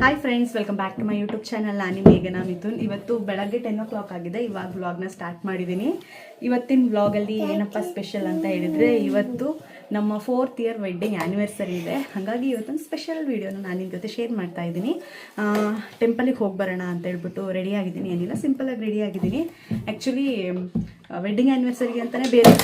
Hi friends welcome back to my YouTube channel ನಾನು ಮೇಘನಾ ಮಿಥುನ್ ಇವತ್ತು ಬೆಳಗ್ಗೆ ಟೆನ್ ಓ ಕ್ಲಾಕ್ ಆಗಿದೆ. ಇವಾಗ ವ್ಲಾಗ್ನ ಸ್ಟಾರ್ಟ್ ಮಾಡಿದ್ದೀನಿ ಇವತ್ತಿನ ವ್ಲಾಗಲ್ಲಿ ಏನಪ್ಪ ಸ್ಪೆಷಲ್ ಅಂತ ಹೇಳಿದರೆ, ಇವತ್ತು ನಮ್ಮ ಫೋರ್ತ್ ಇಯರ್ ವೆಡ್ಡಿಂಗ್ ಆ್ಯನಿವರ್ಸರಿ ಇದೆ. ಹಾಗಾಗಿ ಇವತ್ತೊಂದು ಸ್ಪೆಷಲ್ ವೀಡಿಯೋನ ನಾನು ನಿಮ್ಮ ಜೊತೆ ಶೇರ್ ಮಾಡ್ತಾ ಇದ್ದೀನಿ. ಟೆಂಪಲಿಗೆ ಹೋಗಿ ಬರೋಣ ಅಂತ ಹೇಳ್ಬಿಟ್ಟು ರೆಡಿ ಆಗಿದ್ದೀನಿ. ಏನಿಲ್ಲ ಸಿಂಪಲಾಗಿ ರೆಡಿ ಆಗಿದ್ದೀನಿ. ಆ್ಯಕ್ಚುಲಿ ವೆಡ್ಡಿಂಗ್ ಆ್ಯನಿವರ್ಸರಿಗೆ ಅಂತಲೇ ಬೇರೆ.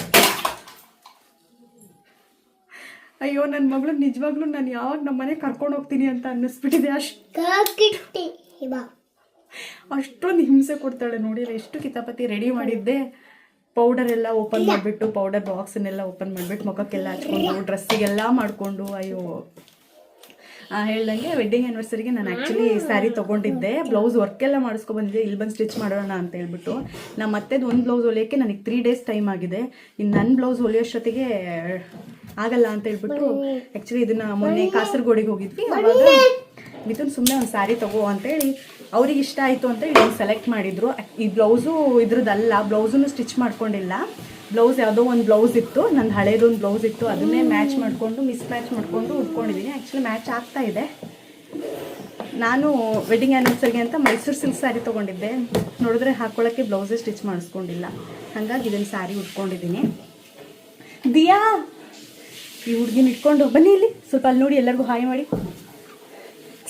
ಅಯ್ಯೋ ನನ್ನ ಮಗಳು ನಿಜವಾಗ್ಲೂ ನಾನು ಯಾವಾಗ ನಮ್ಮ ಮನೆ ಕರ್ಕೊಂಡು ಹೋಗ್ತೀನಿ ಅಂತ ಅನ್ನಿಸ್ಬಿಟ್ಟಿದೆ. ಅಷ್ಟು ಅಷ್ಟೊಂದು ಹಿಂಸೆ ಕೊಡ್ತಾಳೆ ನೋಡಿ ಎಷ್ಟು ಕಿತಾಪತಿ ರೆಡಿ ಮಾಡಿದ್ದೆ. ಪೌಡರ್ ಎಲ್ಲ ಓಪನ್ ಮಾಡಿಬಿಟ್ಟು ಪೌಡರ್ ಬಾಕ್ಸನ್ನೆಲ್ಲ ಓಪನ್ ಮಾಡಿಬಿಟ್ಟು ಮುಖಕ್ಕೆಲ್ಲ ಹಚ್ಕೊಂಡು ಡ್ರೆಸ್ಸಿಗೆಲ್ಲ ಮಾಡಿಕೊಂಡು ಅಯ್ಯೋ. ಹೇಳ್ದಂಗೆ ವೆಡ್ಡಿಂಗ್ ಆ್ಯನಿವರ್ಸರಿಗೆ ನಾನು ಆ್ಯಕ್ಚುಲಿ ಸ್ಯಾರಿ ತೊಗೊಂಡಿದ್ದೆ. ಬ್ಲೌಸ್ ವರ್ಕ್ ಎಲ್ಲ ಮಾಡಿಸ್ಕೊಬಂದಿದ್ದೆ ಇಲ್ಲಿ ಬಂದು ಸ್ಟಿಚ್ ಮಾಡೋಣ ಅಂತ ಹೇಳ್ಬಿಟ್ಟು. ನಮ್ಮ ಮತ್ತೆದು ಒಂದು ಬ್ಲೌಸ್ ಹೊಲಿಯೋಕ್ಕೆ ನನಗೆ ತ್ರೀ ಡೇಸ್ ಟೈಮ್ ಆಗಿದೆ. ಇನ್ನು ನನ್ನ ಬ್ಲೌಸ್ ಹೊಲಿಯೋಷ್ಟೊತ್ತಿಗೆ ಆಗಲ್ಲ ಅಂತ ಹೇಳ್ಬಿಟ್ಟು ಆ್ಯಕ್ಚುಲಿ ಇದನ್ನ ಮೊನ್ನೆ ಕಾಸರಗೋಡಿಗೆ ಹೋಗಿದ್ವಿ. ಅವಾಗ ಮಿಥುನ್ ಸುಮ್ಮನೆ ಒಂದು ಸ್ಯಾರಿ ತಗೋ ಅಂತೇಳಿ ಅವ್ರಿಗೆ ಇಷ್ಟ ಆಯಿತು ಅಂತೇಳಿ ಸೆಲೆಕ್ಟ್ ಮಾಡಿದ್ರು. ಈ ಬ್ಲೌಸು ಇದ್ರದ್ದಲ್ಲ ಬ್ಲೌಸನ್ನು ಸ್ಟಿಚ್ ಮಾಡ್ಕೊಂಡಿಲ್ಲ. ಬ್ಲೌಸ್ ಯಾವುದೋ ಒಂದು ಬ್ಲೌಸ್ ಇತ್ತು, ನಂದು ಹಳೇದೊಂದು ಬ್ಲೌಸ್ ಇತ್ತು, ಅದನ್ನೇ ಮ್ಯಾಚ್ ಮಾಡಿಕೊಂಡು ಮಿಸ್ ಮ್ಯಾಚ್ ಮಾಡಿಕೊಂಡು ಉಟ್ಕೊಂಡಿದ್ದೀನಿ ಆ್ಯಕ್ಚುಲಿ ಮ್ಯಾಚ್ ಆಗ್ತಾ ಇದೆ. ನಾನು ವೆಡ್ಡಿಂಗ್ ಆ್ಯನಿವರ್ಸರಿಗೆ ಅಂತ ಮೈಸೂರು ಸಿಲ್ಕ್ ಸ್ಯಾರಿ ತೊಗೊಂಡಿದ್ದೆ. ನೋಡಿದ್ರೆ ಹಾಕ್ಕೊಳ್ಳೋಕ್ಕೆ ಬ್ಲೌಸೇ ಸ್ಟಿಚ್ ಮಾಡಿಸ್ಕೊಂಡಿಲ್ಲ. ಹಾಗಾಗಿ ಇದನ್ನು ಸ್ಯಾರಿ ಉಟ್ಕೊಂಡಿದ್ದೀನಿ ದಿಯಾ! ಈ ಹುಡುಗಿನ ಇಟ್ಕೊಂಡು ಬನ್ನಿ ಇಲ್ಲಿ. ಸ್ವಲ್ಪ ಅಲ್ಲಿ ನೋಡಿ ಎಲ್ಲರಿಗೂ ಹಾಯ್ ಮಾಡಿ.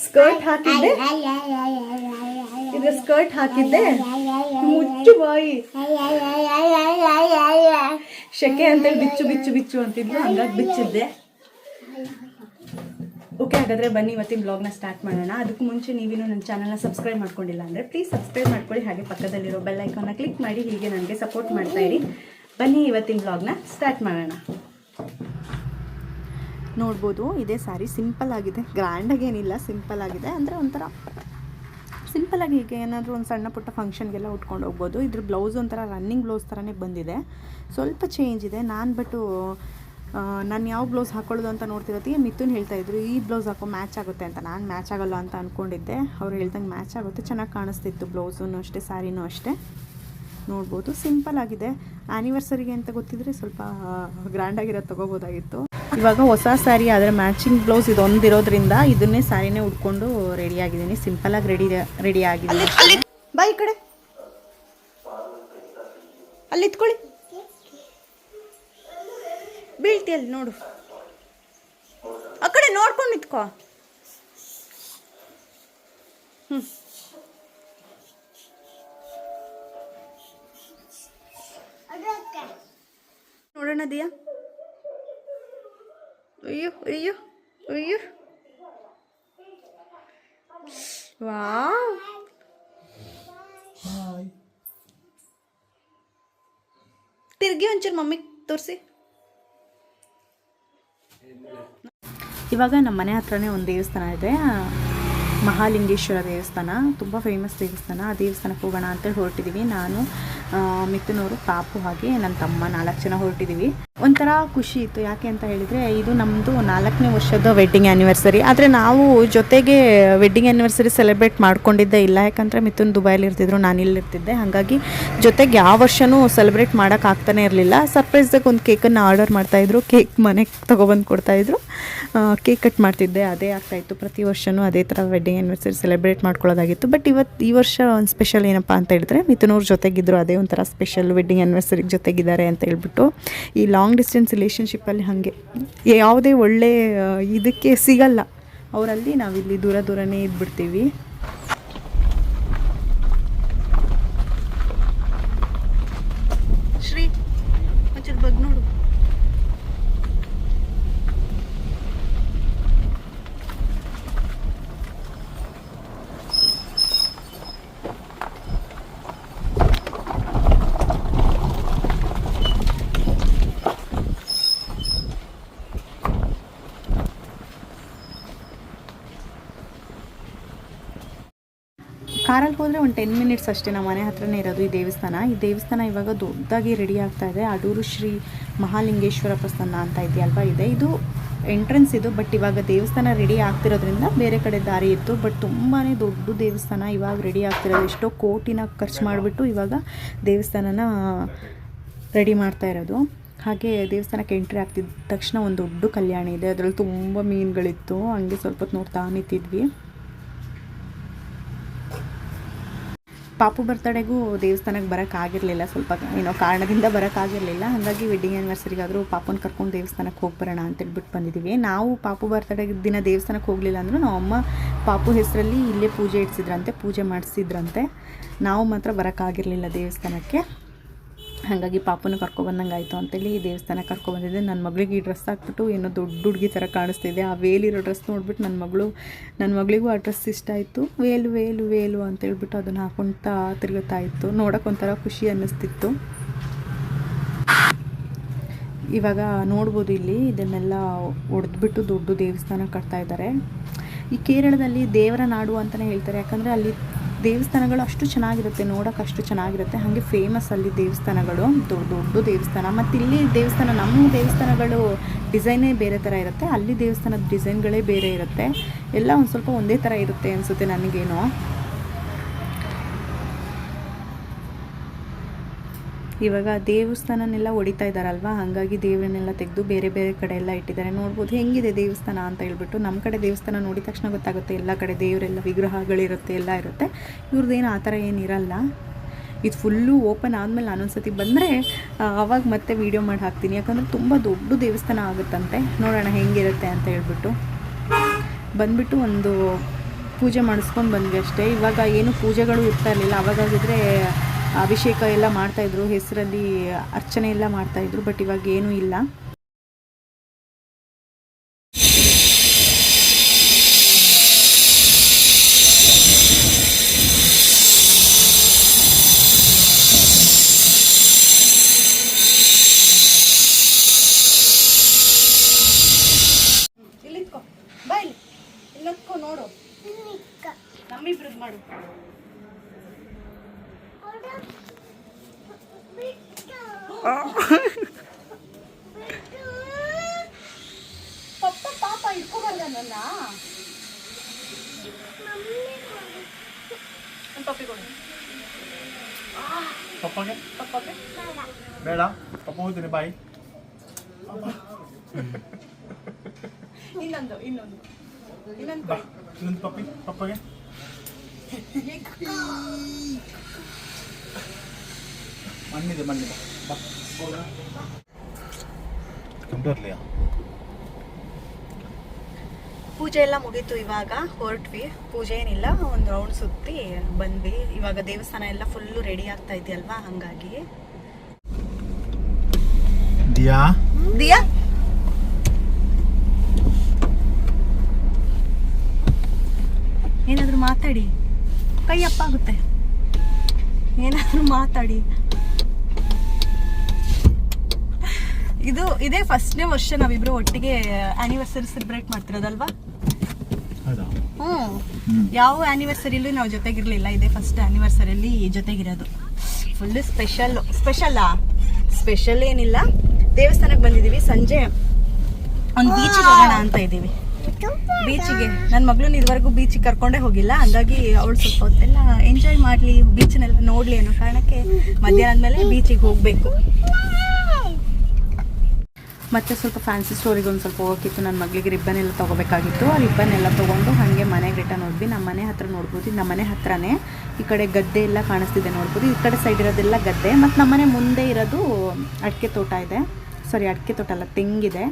ಸ್ಕರ್ಟ್ ಹಾಕಿದ್ದೆ. ಇದು ಸ್ಕರ್ಟ್ ಹಾಕಿದ್ದೆ. ಮುಚ್ಚು ಬಾಯಿ ಶೆಕೆ ಅಂತೇಳಿ ಬಿಚ್ಚು ಬಿಚ್ಚು ಬಿಚ್ಚು ಅಂತಿದ್ಲು. ಹಂಗಾಗಿ ಬಿಚ್ಚಿದ್ದೆ. ಓಕೆ, ಹಾಗಾದರೆ ಬನ್ನಿ ಇವತ್ತಿನ ಬ್ಲಾಗ್ನ ಸ್ಟಾರ್ಟ್ ಮಾಡೋಣ. ಅದಕ್ಕೂ ಮುಂಚೆ ನೀವಿನ್ನೂ ನನ್ನ ಚಾನಲ್ನ ಸಬ್ಸ್ಕ್ರೈಬ್ ಮಾಡ್ಕೊಂಡಿಲ್ಲ ಅಂದರೆ ಪ್ಲೀಸ್ ಸಬ್ಸ್ಕ್ರೈಬ್ ಮಾಡ್ಕೊಳ್ಳಿ. ಹಾಗೆ ಪಕ್ಕದಲ್ಲಿರೋ ಬೆಲ್ ಐಕಾನ್ನ ಕ್ಲಿಕ್ ಮಾಡಿ, ಹೀಗೆ ನನಗೆ ಸಪೋರ್ಟ್ ಮಾಡ್ತಾ ಇರಿ. ಬನ್ನಿ ಇವತ್ತಿನ ಬ್ಲಾಗ್ನ ಸ್ಟಾರ್ಟ್ ಮಾಡೋಣ. ನೋಡ್ಬೋದು, ಇದೇ ಸಾರಿ ಸಿಂಪಲ್ ಆಗಿದೆ. ಗ್ರ್ಯಾಂಡಾಗೇನಿಲ್ಲ ಸಿಂಪಲ್ ಆಗಿದೆ. ಅಂದರೆ ಒಂಥರ ಸಿಂಪಲಾಗಿ ಈಗ ಏನಾದರೂ ಒಂದು ಸಣ್ಣ ಪುಟ್ಟ ಫಂಕ್ಷನ್ಗೆಲ್ಲ ಉಟ್ಕೊಂಡು ಹೋಗ್ಬೋದು. ಇದ್ರ ಬ್ಲೌಸ್ ಒಂಥರ ರನ್ನಿಂಗ್ ಬ್ಲೌಸ್ ಥರನೇ ಬಂದಿದೆ. ಸ್ವಲ್ಪ ಚೇಂಜ್ ಇದೆ. ನಾನು ಬಟ್ಟು ನಾನು ಯಾವ ಬ್ಲೌಸ್ ಹಾಕೊಳ್ಳೋದು ಅಂತ ನೋಡ್ತಿರೋತ್ತಿಗೆ ಮಿಥುನ್ ಹೇಳ್ತಾ ಇದ್ರು, ಈ ಬ್ಲೌಸ್ ಹಾಕೋ ಮ್ಯಾಚ್ ಆಗುತ್ತೆ ಅಂತ. ನಾನು ಮ್ಯಾಚ್ ಆಗೋಲ್ಲ ಅಂತ ಅಂದ್ಕೊಂಡಿದ್ದೆ ಅವ್ರು ಹೇಳ್ದಂಗೆ ಮ್ಯಾಚ್ ಆಗುತ್ತೆ. ಚೆನ್ನಾಗಿ ಕಾಣಿಸ್ತಿತ್ತು ಬ್ಲೌಸೂ ಅಷ್ಟೇ ಸ್ಯಾರಿನೂ ಅಷ್ಟೇ. ನೋಡ್ಬೋದು. ಸಿಂಪಲ್ ಆಗಿದೆ. ಆ್ಯನಿವರ್ಸರಿಗೆ ಅಂತ ಗೊತ್ತಿದ್ರೆ ಸ್ವಲ್ಪ ಗ್ರ್ಯಾಂಡಾಗಿರೋದು ತೊಗೋಬೋದಾಗಿತ್ತು. ಇವಾಗ ಹೊಸ ಸ್ಯಾರಿ ಆದರೆ ಮ್ಯಾಚಿಂಗ್ ಬ್ಲೌಸ್ ಇದೊಂದಿರೋದ್ರಿಂದ ಇದನ್ನೇ ಸ್ಯಾರಿನೇ ಉಟ್ಕೊಂಡು ರೆಡಿ ಆಗಿದ್ದೀನಿ. ಆಗಿ ರೆಡಿ ರೆಡಿ ಆಗಿದ್ದೀನಿ. ಬಾ ಈ ಕಡೆ. ಅಲ್ಲಿ ಇತ್ಕೊಳ್ಳಿ ಬೀಳ್ತಿ ಅಲ್ಲಿ ನೋಡು. ಆ ಕಡೆ ನೋಡ್ಕೊಂಡು ನಿತ್ಕೋ. ಹ್ಞೂ ನೋಡೋಣ ದಿಯಾ. ಅಯ್ಯೋ ಅಯ್ಯೋ ಅಯ್ಯೋ ವಾವ್ ತಿರ್ಗಿ ಒಂಚೂರು ಮಮ್ಮಿಗೆ ತೋರಿಸಿ ಇವಾಗ ನಮ್ಮ ಮನೆ ಹತ್ರನೇ ಒಂದು ದೇವಸ್ಥಾನ ಇದೆ ಆ, ಮಹಾಲಿಂಗೇಶ್ವರ ದೇವಸ್ಥಾನ, ತುಂಬ ಫೇಮಸ್ ದೇವಸ್ಥಾನ. ಆ ದೇವಸ್ಥಾನಕ್ಕೆ ಹೋಗೋಣ ಅಂತ ಹೊರಟಿದ್ದೀವಿ ನಾನು ಮಿಥುನವರು ಪಾಪು ಹಾಗೆ ನನ್ನ ತಮ್ಮ ನಾಲ್ಕು ಜನ ಹೊರಟಿದ್ದೀವಿ ಒಂಥರ ಖುಷಿ ಇತ್ತು. ಯಾಕೆ ಅಂತ ಹೇಳಿದರೆ, ಇದು ನಮ್ಮದು ನಾಲ್ಕನೇ ವರ್ಷದ ವೆಡ್ಡಿಂಗ್ ಆ್ಯನಿವರ್ಸರಿ ಆದರೆ ನಾವು ಜೊತೆಗೆ ವೆಡ್ಡಿಂಗ್ ಆ್ಯನಿವರ್ಸರಿ ಸೆಲೆಬ್ರೇಟ್ ಮಾಡ್ಕೊಂಡಿದ್ದೇ ಇಲ್ಲ. ಯಾಕಂದರೆ ಮಿಥುನ್ ದುಬೈಲಿ ಇರ್ತಿದ್ರು, ನಾನು ಇಲ್ಲಿರ್ತಿದ್ದೆ ಹಾಗಾಗಿ ಜೊತೆಗೆ ಯಾವ ವರ್ಷವೂ ಸೆಲೆಬ್ರೇಟ್ ಮಾಡೋಕ್ಕಾಗ್ತಾನೆ ಇರಲಿಲ್ಲ. ಸರ್ಪ್ರೈಸ್ದಾಗ ಒಂದು ಕೇಕನ್ನು ಆರ್ಡರ್ ಮಾಡ್ತಾಯಿದ್ರು ಕೇಕ್ ಮನೆಗೆ ತೊಗೊಬಂದು ಕೊಡ್ತಾಯಿದ್ರು ಕೇಕ್ ಕಟ್ ಮಾಡ್ತಿದ್ದೆ. ಅದೇ ಆಗ್ತಾಯಿತ್ತು ಪ್ರತಿ ವರ್ಷವೂ ಅದೇ ಥರ ವೆಡ್ಡಿಂಗ್ ಆ್ಯನಿವರ್ಸರಿ ಸೆಲೆಬ್ರೇಟ್ ಮಾಡ್ಕೊಳ್ಳೋದಾಗಿತ್ತು. ಬಟ್ ಇವತ್ತು ಈ ವರ್ಷ ಒಂದು ಸ್ಪೆಷಲ್ ಏನಪ್ಪ ಅಂತ ಹೇಳಿದ್ರೆ ಮಿಥುನವ್ರ ಜೊತೆಗಿದ್ರು ಅದೇ ಒಂಥರ ಸ್ಪೆಷಲ್ ವೆಡ್ಡಿಂಗ್ ಆ್ಯನಿವರ್ಸರಿಗೆ ಜೊತೆಗಿದ್ದಾರೆ ಅಂತ ಹೇಳ್ಬಿಟ್ಟು ಈ ಲಾಂಗ್ ಡಿಸ್ಟೆನ್ಸ್ ರಿಲೇಷನ್ಶಿಪ್ಪಲ್ಲಿ ಹಾಗೆ ಯಾವುದೇ ಒಳ್ಳೆ ಇದಕ್ಕೆ ಸಿಗಲ್ಲ. ಅವರಲ್ಲಿ ನಾವಿಲ್ಲಿ ದೂರ ದೂರನೇ ಇದ್ಬಿಡ್ತೀವಿ ಶ್ರೀ ಒಂಚೂರು ಬಗ್ ನೋಡು ಕಾರಲ್ಲಿ ಹೋದರೆ ಒಂದು ಟೆನ್ ಮಿನಿಟ್ಸ್ ಅಷ್ಟೇ ನಮ್ಮ ಮನೆ ಹತ್ರನೇ ಇರೋದು ಈ ದೇವಸ್ಥಾನ. ಈ ದೇವಸ್ಥಾನ ಇವಾಗ ದೊಡ್ಡದಾಗಿ ರೆಡಿ ಆಗ್ತಾ ಇದೆ. ಅಡೂರು ಶ್ರೀ ಮಹಾಲಿಂಗೇಶ್ವರ ಪ್ರಸನ್ನ ಅಂತ ಇದೆಯಲ್ವಾ? ಇದೆ. ಇದು ಎಂಟ್ರೆನ್ಸ್ ಇದು ಬಟ್ ಇವಾಗ ದೇವಸ್ಥಾನ ರೆಡಿ ಆಗ್ತಿರೋದ್ರಿಂದ ಬೇರೆ ಕಡೆ ದಾರಿ ಇತ್ತು. ಬಟ್ ತುಂಬಾ ದೊಡ್ಡ ದೇವಸ್ಥಾನ ಇವಾಗ ರೆಡಿ ಆಗ್ತಿರೋದು. ಎಷ್ಟೋ ಕೋಟಿನ ಖರ್ಚು ಮಾಡಿಬಿಟ್ಟು ಇವಾಗ ದೇವಸ್ಥಾನನ ರೆಡಿ ಮಾಡ್ತಾ ಇರೋದು. ಹಾಗೆ ದೇವಸ್ಥಾನಕ್ಕೆ ಎಂಟ್ರಿ ಆಗ್ತಿದ್ದ ತಕ್ಷಣ ಒಂದು ದೊಡ್ಡ ಕಲ್ಯಾಣ ಇದೆ. ಅದರಲ್ಲಿ ತುಂಬ ಮೀನುಗಳಿತ್ತು. ಹಂಗೆ ಸ್ವಲ್ಪ ಹೊತ್ತು ನೋಡ್ತಾ ನಿಂತಿದ್ವಿ. ಪಾಪು ಬರ್ತಡೆಗೂ ದೇವಸ್ಥಾನಕ್ಕೆ ಬರೋಕ್ಕಾಗಿರಲಿಲ್ಲ ಸ್ವಲ್ಪ ಏನೋ ಕಾರಣದಿಂದ ಬರೋಕ್ಕಾಗಿರಲಿಲ್ಲ ಹಾಗಾಗಿ ವೆಡ್ಡಿಂಗ್ ಆ್ಯನಿವರ್ಸರಿಗಾದರೂ ಪಾಪನ ಕರ್ಕೊಂಡು ದೇವಸ್ಥಾನಕ್ಕೆ ಹೋಗಿ ಬರೋಣ ಅಂತೇಳ್ಬಿಟ್ಟು ಬಂದಿದ್ದೀವಿ ನಾವು ಪಾಪು ಬರ್ತಡೇ ದಿನ ದೇವಸ್ಥಾನಕ್ಕೆ ಹೋಗಲಿಲ್ಲ ಅಂದರೂ ನಮ್ಮ ಅಮ್ಮ ಪಾಪು ಹೆಸರಲ್ಲಿ ಇಲ್ಲೇ ಪೂಜೆ ಇಡ್ಸಿದ್ರಂತೆ, ಪೂಜೆ ಮಾಡಿಸಿದ್ರಂತೆ. ನಾವು ಮಾತ್ರ ಬರೋಕ್ಕಾಗಿರಲಿಲ್ಲ ದೇವಸ್ಥಾನಕ್ಕೆ. ಹಾಗಾಗಿ ಪಾಪನ ಕರ್ಕೊಬಂದಂಗೆ ಆಯಿತು ಅಂತೇಳಿ ದೇವಸ್ಥಾನಕ್ಕೆ ಕರ್ಕೊಬಂದಿದ್ದೆ ನನ್ನ ಮಗಳಿಗೆ ಈ ಡ್ರೆಸ್ ಹಾಕ್ಬಿಟ್ಟು ಏನೋ ದೊಡ್ಡ ಹುಡುಗಿ ಥರ ಕಾಣಿಸ್ತಿದೆ. ಆ ವೇಲಿರೋ ಡ್ರೆಸ್ ನೋಡ್ಬಿಟ್ಟು ನನ್ನ ಮಗಳು ನನ್ನ ಮಗಳಿಗೂ ಆ ಡ್ರೆಸ್ ಇಷ್ಟ ಆಯಿತು. ವೇಲು ವೇಲು ವೇಲು ಅಂತೇಳ್ಬಿಟ್ಟು ಅದನ್ನು ಹಾಕೊಳ್ತಾ ತಿರುಗುತ್ತಾ ಇತ್ತು. ನೋಡೋಕೆ ಒಂಥರ ಖುಷಿ ಅನ್ನಿಸ್ತಿತ್ತು. ಇವಾಗ ನೋಡ್ಬೋದು ಇಲ್ಲಿ ಇದನ್ನೆಲ್ಲ ಒಡೆದ್ಬಿಟ್ಟು ದೊಡ್ಡ ದೇವಸ್ಥಾನ ಕಟ್ತಾ ಇದ್ದಾರೆ ಈ ಕೇರಳದಲ್ಲಿ ದೇವರ ನಾಡು ಅಂತಲೇ ಹೇಳ್ತಾರೆ. ಯಾಕಂದರೆ ಅಲ್ಲಿ ದೇವಸ್ಥಾನಗಳು ಅಷ್ಟು ಚೆನ್ನಾಗಿರುತ್ತೆ, ನೋಡೋಕೆ ಅಷ್ಟು ಚೆನ್ನಾಗಿರುತ್ತೆ. ಹಾಗೆ ಫೇಮಸ್ ಅಲ್ಲಿ ದೇವಸ್ಥಾನಗಳು, ದೊಡ್ಡ ದೊಡ್ಡ ದೇವಸ್ಥಾನ. ಮತ್ತು ಇಲ್ಲಿ ದೇವಸ್ಥಾನ, ನಮ್ಮ ದೇವಸ್ಥಾನಗಳು ಡಿಸೈನೇ ಬೇರೆ ಥರ ಇರುತ್ತೆ. ಅಲ್ಲಿ ದೇವಸ್ಥಾನದ ಡಿಸೈನ್ಗಳೇ ಬೇರೆ ಇರುತ್ತೆ. ಎಲ್ಲ ಒಂದು ಸ್ವಲ್ಪ ಒಂದೇ ಥರ ಇರುತ್ತೆ ಅನಿಸುತ್ತೆ ನನಗೇನೋ. ಇವಾಗ ದೇವಸ್ಥಾನನೆಲ್ಲ ಹೊಡಿತಾ ಇದ್ದಾರಲ್ವಾ? ಹಾಗಾಗಿ ದೇವರನ್ನೆಲ್ಲ ತೆಗೆದು ಬೇರೆ ಬೇರೆ ಕಡೆ ಎಲ್ಲ ಇಟ್ಟಿದ್ದಾರೆ. ನೋಡ್ಬೋದು ಹೆಂಗಿದೆ ದೇವಸ್ಥಾನ ಅಂತ ಹೇಳ್ಬಿಟ್ಟು ನಮ್ಮ ಕಡೆ ದೇವಸ್ಥಾನ ನೋಡಿದ ತಕ್ಷಣ ಗೊತ್ತಾಗುತ್ತೆ ಎಲ್ಲ ಕಡೆ ದೇವರೆಲ್ಲ ವಿಗ್ರಹಗಳಿರುತ್ತೆ, ಎಲ್ಲ ಇರುತ್ತೆ. ಇವ್ರದ್ದೇನು ಆ ಥರ ಏನಿರಲ್ಲ ಇದು ಫುಲ್ಲು ಓಪನ್ ಆದಮೇಲೆ ನಾನೊಂದು ಸತಿ ಬಂದರೆ ಆವಾಗ ಮತ್ತೆ ವೀಡಿಯೋ ಮಾಡಿ ಹಾಕ್ತೀನಿ. ಯಾಕಂದರೆ ತುಂಬ ದೊಡ್ಡ ದೇವಸ್ಥಾನ ಆಗುತ್ತಂತೆ. ನೋಡೋಣ ಹೆಂಗಿರುತ್ತೆ ಅಂತ ಹೇಳ್ಬಿಟ್ಟು. ಬಂದ್ಬಿಟ್ಟು ಒಂದು ಪೂಜೆ ಮಾಡಿಸ್ಕೊಂಡು ಬಂದ್ವಿ ಅಷ್ಟೇ. ಇವಾಗ ಏನು ಪೂಜೆಗಳು ಇರ್ತಾ ಇರಲಿಲ್ಲ. ಅವಾಗಾಗಿದ್ರೆ ಅಭಿಷೇಕ ಎಲ್ಲ ಮಾಡ್ತಾಯಿದ್ರು ಹೆಸರಲ್ಲಿ ಅರ್ಚನೆ ಎಲ್ಲ ಮಾಡ್ತಾಯಿದ್ರು ಬಟ್ ಇವಾಗ ಏನೂ ಇಲ್ಲ ಇಲ್ಲಿತ್ಕೋ ಬಾ ಇಲ್ಲಿ ಇಲ್ಲತ್ಕೋ ನೋಡು ನಮ್ಮಿಬ್ರದ್ದು ಮಾಡು ಪಪ್ಪ ಪಾಪ ಇಟ್ಕೋಬಾರ್ದ ನನ್ನ ಒಂದು ಪಪ್ಪಿ ಕೊಡು ಪಪ್ಪಗೆ ಪಪ್ಪಗೆ ಬೇಡ ಪಪ್ಪ ಹೋಗ್ತೀನಿ ಬಾಯ್ ಇನ್ನೊಂದು ಇನ್ನೊಂದು ಇನ್ನೊಂದು ಬಾ ಇನ್ನೊಂದು ಪಪ್ಪಿ ಪಪ್ಪಗೆ? ಮಣ್ಣಿದೆ ಮಣ್ಣಿದೆ. ಕಂಪ್ಯೂಟರ್ಲಿಯಾ ಪೂಜೆ ಎಲ್ಲ ಮುಗೀತು ಇವಾಗ ಹೊರಟ್ವಿ. ಪೂಜೆ ಏನಿಲ್ಲ ಒಂದು ರೌಂಡ್ ಸುತ್ತಿ ಬಂದ್ವಿ. ಇವಾಗ ದೇವಸ್ಥಾನ ಎಲ್ಲ ಫುಲ್ಲು ರೆಡಿ ಆಗ್ತಾ ಇದೆಯಲ್ವಾ ಹಂಗಾಗಿ. ದಿಯಾ? ದಿಯಾ? ಏನಾದರೂ ಮಾತಾಡಿ. ಕೈ ಅಪ್ಪಾಗುತ್ತೆ. ಏನಾದರೂ ಮಾತಾಡಿ. ಇದು ಇದೇ ಫಸ್ಟ್ನೇ ವರ್ಷ ನಾವಿಬ್ರು ಒಟ್ಟಿಗೆ ಆನಿವರ್ಸರಿ ಸೆಲೆಬ್ರೇಟ್ ಮಾಡ್ತಿರೋದಲ್ವಾ? ಹ್ಮ್. ಯಾವ ಆನಿವರ್ಸರಿಲೂ ನಾವು ಜೊತೆಗಿರ್ಲಿಲ್ಲ. ಇದೇ ಫಸ್ಟ್ ಆನಿವರ್ಸರಿಯಲ್ಲಿ ಜೊತೆಗಿರೋದು. ಫುಲ್ ಸ್ಪೆಷಲ್ ಸ್ಪೆಷಲ್ಲಾ ಸ್ಪೆಷಲ್ ಏನಿಲ್ಲ. ದೇವಸ್ಥಾನಕ್ಕೆ ಬಂದಿದ್ದೀವಿ ಸಂಜೆ ಒಂದು ಬೀಚ್ ಹೋಗೋಣ ಅಂತ ಇದ್ದೀವಿ. ಬೀಚಿಗೆ. ನನ್ನ ಮಗಳನ್ನ ಇದುವರೆಗೂ ಬೀಚಿಗೆ ಕರ್ಕೊಂಡೇ ಹೋಗಿಲ್ಲ. ಹಂಗಾಗಿ ಅವಳು ಸ್ವಲ್ಪ ಹೊತ್ತೆಲ್ಲ ಎಂಜಾಯ್ ಮಾಡಲಿ ಬೀಚನ್ನೆಲ್ಲ ನೋಡಲಿ ಅನ್ನೋ ಕಾರಣಕ್ಕೆ ಮಧ್ಯಾಹ್ನ ಮೇಲೆ ಬೀಚಿಗೆ ಹೋಗಬೇಕು. ಮತ್ತೆ ಸ್ವಲ್ಪ ಫ್ಯಾನ್ಸಿ ಸ್ಟೋರಿಗೆ ಒಂದು ಸ್ವಲ್ಪ ಹೋಗಿತ್ತು ನನ್ನ ಮಗಳಿಗೆ ರಿಬ್ಬನ್ ಎಲ್ಲ ತೊಗೋಬೇಕಾಗಿತ್ತು. ಆ ರಿಬ್ಬನ್ ಎಲ್ಲ ತೊಗೊಂಡು ಹಾಗೆ ಮನೆಗೆ ರಿಟರ್ನ್ ಹೋದ್ವಿ. ನಮ್ಮ ಮನೆ ಹತ್ರ ನೋಡ್ಬೋದು. ಇದು ನಮ್ಮ ಮನೆ ಹತ್ರನೇ ಈ ಕಡೆ ಗದ್ದೆ ಎಲ್ಲ ಕಾಣಿಸ್ತಿದೆ ನೋಡ್ಬೋದು. ಈ ಕಡೆ ಸೈಡ್ ಇರೋದೆಲ್ಲ ಗದ್ದೆ. ಮತ್ತು ನಮ್ಮ ಮನೆ ಮುಂದೆ ಇರೋದು ಅಡಿಕೆ ತೋಟ ಇದೆ. ಸಾರಿ ಅಡಿಕೆ ತೋಟ ಅಲ್ಲ ತೆಂಗಿದೆ.